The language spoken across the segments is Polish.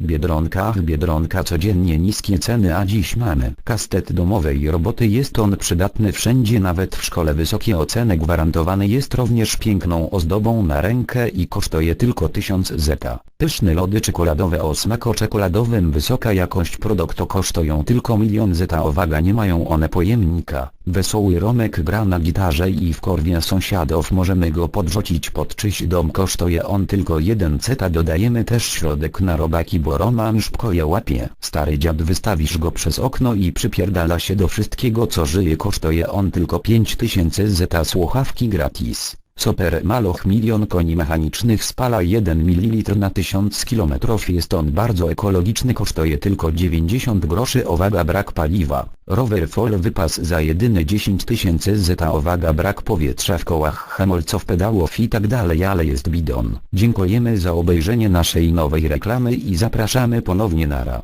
Biedronka, Biedronka codziennie niskie ceny a dziś mamy kastet domowej roboty jest on przydatny wszędzie nawet w szkole wysokie oceny gwarantowane jest również piękną ozdobą na rękę i kosztuje tylko 1000 zeta. Pyszne lody czekoladowe o smaku czekoladowym wysoka jakość produktu kosztują tylko milion zeta o nie mają one pojemnika. Wesoły Romek gra na gitarze i w korwie sąsiadów możemy go podrzucić pod czyś dom kosztuje on tylko jeden ceta dodajemy też środek na robaki bo Roman szpkoje łapie. Stary dziad wystawisz go przez okno i przypierdala się do wszystkiego co żyje kosztuje on tylko 5000 zeta słuchawki gratis. Super Maloch milion koni mechanicznych spala 1 ml na 1000 km jest on bardzo ekologiczny kosztuje tylko 90 groszy owaga brak paliwa. Rower Fol wypas za jedyne 10 tysięcy zeta owaga brak powietrza w kołach hamulców pedałów i tak dalej ale jest bidon. Dziękujemy za obejrzenie naszej nowej reklamy i zapraszamy ponownie nara.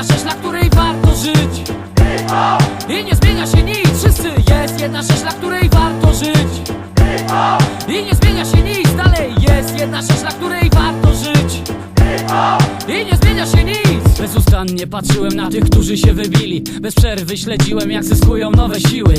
Jedna rzecz, dla której warto żyć. I nie zmienia się nic, wszyscy Jest. Jedna rzecz, dla której warto żyć. I nie zmienia się nic, dalej Jest. Jedna rzecz, dla której warto żyć. I nie zmienia się nic. Bezustannie patrzyłem na tych, którzy się wybili. Bez przerwy śledziłem, jak zyskują nowe siły